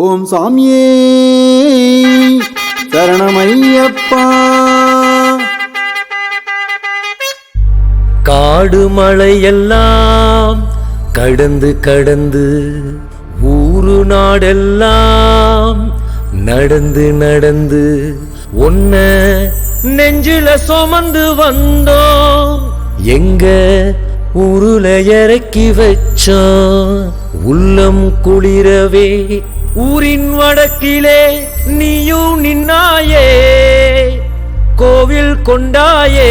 ஓம் சாமியே. சரணமையப்பா. காடு மழையெல்லாம் கடந்து கடந்து ஊரு நாடெல்லாம் நடந்து நடந்து ஒன்ன நெஞ்சில சுமந்து வந்தோம். எங்க ஊருல இறக்கி வச்சோம். உள்ளம் குளிரவே ஊரின் வடக்கிலே நீயும் நின்னாயே கோவில் கொண்டாயே.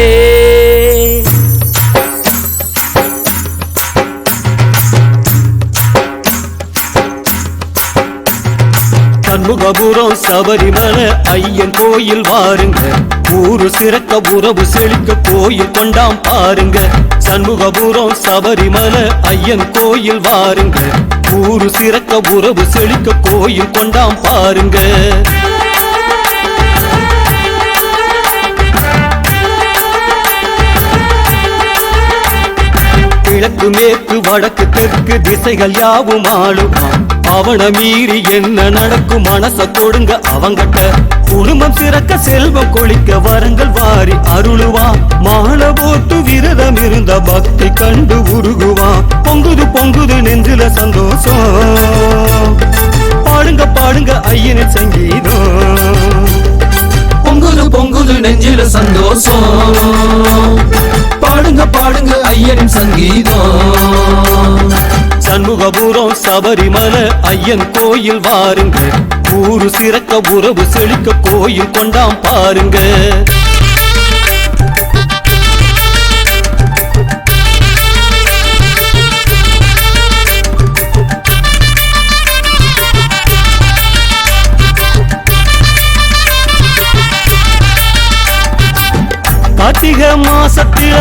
சண்முகபுரம் சபரிமலை ஐயன் கோயில் வாருங்க. ஊரு சிறக்க உறவு செழிக்க கோயில் கொண்டாம் பாருங்க. சண்முகபுரம் சபரிமலை ஐயன் கோயில் வாருங்க. ஊரு சிறக்க உறவு செழிக்க கோயில் கொண்டாம் பாருங்க. கிழக்கு மேற்கு வடக்கு தெற்கு திசைகள் யாவும் ஆளுவான் அவனை மீறி என்ன நடக்கும்? மனச கொடுங்க அவங்கட்ட. குடும்பம் சிறக்க செல்வம் கொளிக்க வரங்கள் வாரி அருளுவான். மாலை போட்டு விரதம் இருந்த பக்தி கண்டு உருகுவான். பொங்குது பொங்குது நெஞ்சில சந்தோஷம். பாடுங்க பாடுங்க ஐயனின் சங்கீதம். பொங்குது பொங்குது நெஞ்சில சந்தோஷம். பாடுங்க பாடுங்க ஐயனின் சங்கீதம். சண்முகபுரம் சபரிமலை ஐயன் கோயில் வாருங்க ஊரு சிறக்க உறவு செழிக்க கோயில் கொண்டாம் பாருங்க. கார்த்திக மாசத்தில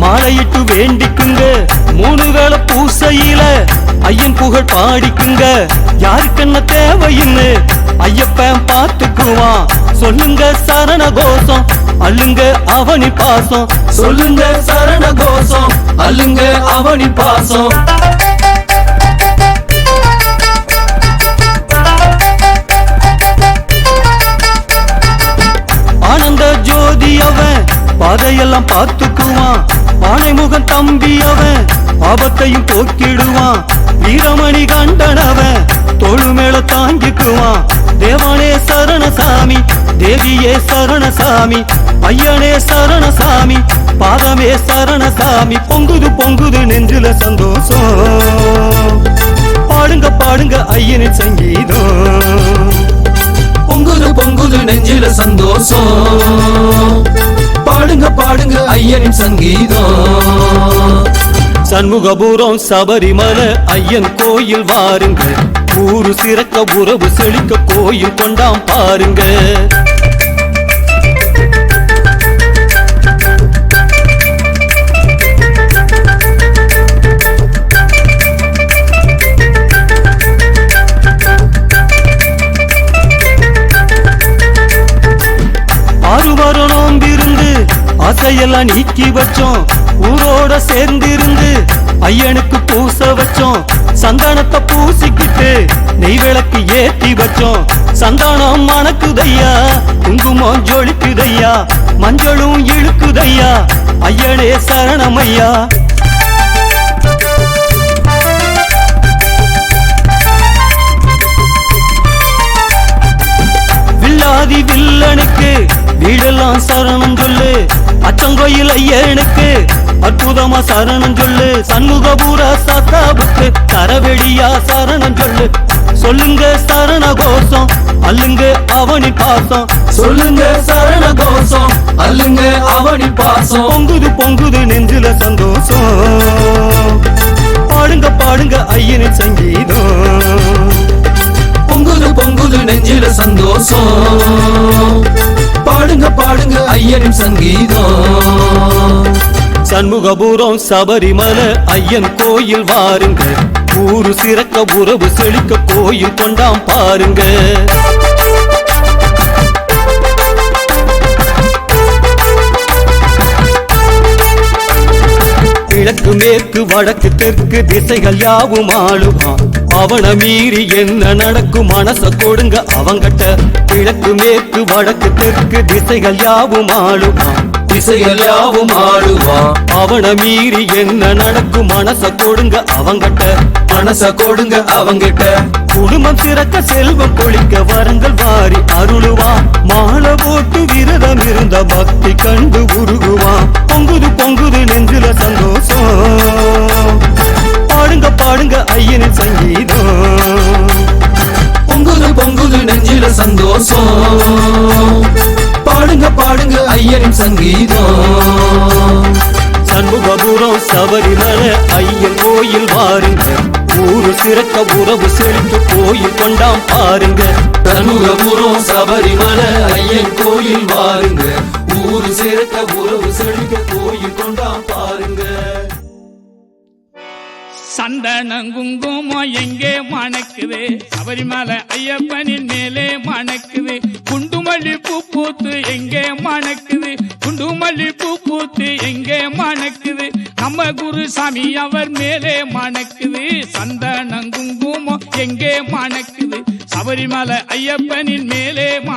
மாலையிட்டு வேண்டிக்குங்க. மூணு வேளை பூசையில ஐயன் புகழ் பாடிக்குங்க. யாருக்கென்ன தேவையின்னு ஐயப்பன் பார்த்துக்குவான். சொல்லுங்க சரண கோஷம் அள்ளுங்க அவனி பாசம். சொல்லுங்க சரண கோஷம் அல்லுங்க அவனி பாசம். ஆனந்த ஜோதி அவன் பாதையெல்லாம் பார்த்துக்குவான். பானைமுகன் தம்பி அவன் ஆபத்தையும் போக்கிடுவான். வீரமணி கண்டனவன் அவன் மேல தாங்கிக்குவான். தேவானே சரணசாமி தேவியே சரணசாமி ஐயனே சரணசாமி பாதமே சரணசாமி பொங்குது பொங்குது நெஞ்சில சந்தோஷம். பாடுங்க பாடுங்க ஐயனின் சங்கீதம். பொங்குது பொங்குது நெஞ்சில சந்தோஷம். பாடுங்க பாடுங்க ஐயனின் சங்கீதம். சண்முகபுரம் சபரிமலை ஐயன் கோயில் வாருங்கள். ஊரு சிறக்க உறவு செழிக்க கோயில் கொண்டாம் பாருங்க. ஆறு நோம்பிருந்து ஆசையெல்லாம் நீக்கி வச்சோம். ஊரோட சேர்ந்திருந்து ஐயனுக்கு பூச வச்சோம். சந்தானத்தை பூசிக்கிட்டு நெய் விளக்கு ஏத்தி வச்சோம். சந்தானம் மணக்குதையா குங்குமம் ஜொலிக்குதையா மஞ்சளும் இழுக்குதையா ஐயனே சரணமையா. வில்லாதி வில்லனுக்கு வீடெல்லாம் சரணம் சொல்லு. அச்சங்கோயில் ஐயனுக்கு அற்புதமா சரணம் சொல்லு. சண்முகபுர சாத்தாவுக்கு தரவெடியா சரணம் சொல்லு. சொல்லுங்க சரண கோஷம் அல்லுங்க அவனி பாசம். சொல்லுங்க சரண கோஷம் அல்லுங்க அவனி பாசம். பொங்குது பொங்குது நெஞ்சில சந்தோஷம். பாடுங்க பாடுங்க ஐயனின் சங்கீதம். பொங்குது பொங்குது நெஞ்சில சந்தோஷம். ஐயனின் சங்கீதம். சண்முகபுரம் சபரிமலை ஐயன் கோயில் வாருங்க. ஊரு சிறக்க உறவு செழிக்க கோயில் கொண்டாம் பாருங்க. கிழக்கு மேற்கு வடக்கு தெற்கு திசைகள் யாவும் ஆளுவான் அவன மீறி என்ன நடக்கும்? மனச கொடுங்க அவங்கிட்ட. கிழக்கு மேற்கு வடக்கு தெற்கு திசைகள் யாவும் ஆளுவான் திசைகள் யாவும் ஆடுவான் அவன மீறி என்ன நடக்கும்? மனச கொடுங்க அவங்கிட்ட. மனச கொடுங்க அவங்கிட்ட. குடும்பம் சிறக்க செல்வம் கொளிக்க வரங்கள் வாரி அருளுவான் மாலை போட்டு விரதம் இருந்த பக்தி கண்டு உருகுவான் பாடுங்க ஐயனின் சங்கீதம். பொங்குது பொங்குது நெஞ்சில சந்தோஷம். பாடுங்க பாடுங்க ஐயனின் சங்கீதம். சண்முகபுரம் சபரிமலை ஐயன் கோயில் வாருங்க. ஊரு சிறக்க உறவு செழித்து கோயில் கொண்டாம் பாருங்க. சண்முகபுரம் சபரிமலை ஐயன் கோயில் வாருங்க. ஊரு சிறக்க உறவு செழிக்க கோயில் கொண்டாம் பாருங்க எங்கே மணக்குது? சபரிமலை ஐயப்பனின் மேலே மணக்குது. குண்டுமல்லி பூ பூத்து எங்கே மணக்குது? குண்டுமல்லி பூ பூத்து எங்கே மணக்குது? நம்ம குருசாமி அவர் மேலே மணக்குது. சந்தனங்குங்குமம் எங்கே மணக்குது? சபரிமலை ஐயப்பனின் மேலே மணக்குது